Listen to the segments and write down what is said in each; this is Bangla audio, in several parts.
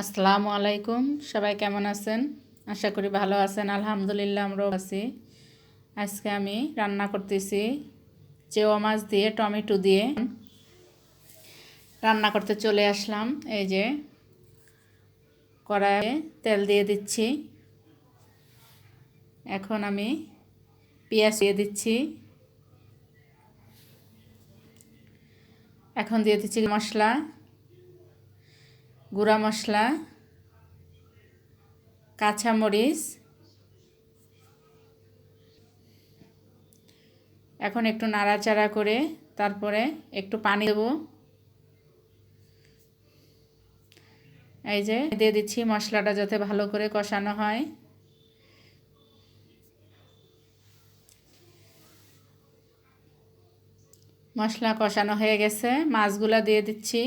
আসসালামু আলাইকুম। সবাই কেমন আছেন? আশা করি ভালো আছেন। আলহামদুলিল্লাহ, আমরাও আছি। আজকে আমি রান্না করতেছি চেওয়া মাছ দিয়ে, টমেটো দিয়ে। রান্না করতে চলে আসলাম। এই যে কড়াইয়ে তেল দিয়ে দিচ্ছি। এখন আমি পেঁয়াজ দিয়ে দিচ্ছি। এখন দিয়ে দিচ্ছি মশলা। গুঁড়া মশলা, কাঁচামরিচ। এখন একটু নাড়াচাড়া করে তারপরে একটু পানি দেব। এই যে দিয়ে দিচ্ছি মশলাটা যাতে ভালো করে কষানো হয়। মশলা কষানো হয়ে গেছে, মাছগুলা দিয়ে দিচ্ছি।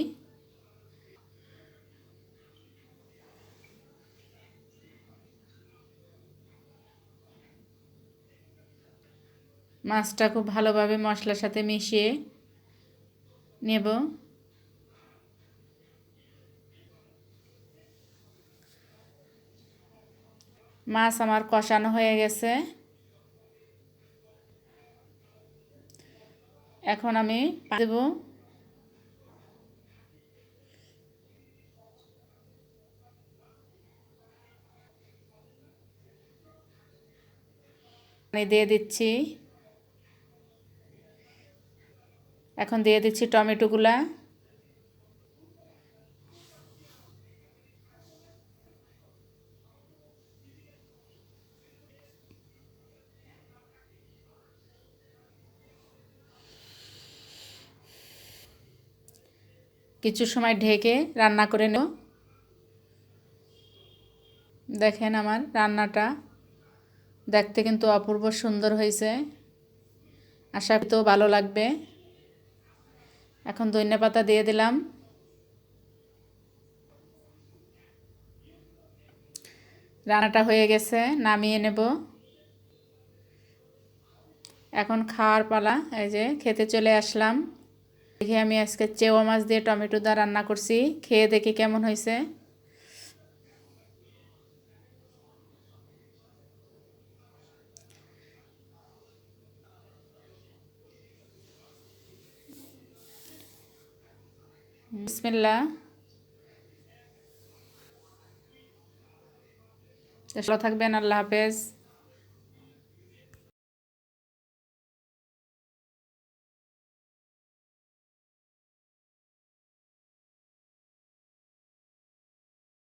মাছটা খুব ভালোভাবে মশলার সাথে মিশিয়ে নেব। মাছ আমার কষানো হয়ে গেছে। এখন আমি দেব। দিয়ে দিচ্ছি। এখন দিয়ে দিচ্ছি টমেটোগুলা। কিছু সময় ঢেকে রান্না করে নেব। দেখেন আমার রান্নাটা দেখতে কিন্তু অপূর্ব সুন্দর হয়েছে। আশা তো ভালো লাগবে। এখন ধনে পাতা দিয়ে দিলাম। রান্নাটা হয়ে গেছে, নামিয়ে নেব। এখন খাওয়ার পালা, এই যে খেতে চলে আসলাম। দেখি আমি আজকে চেওয়া মাছ দিয়ে টমেটো দা রান্না করছি, খেয়ে দেখি কেমন হয়েছে। বিসমিল্লা ভালো থাকবেন আল্লাহ হাফেজ।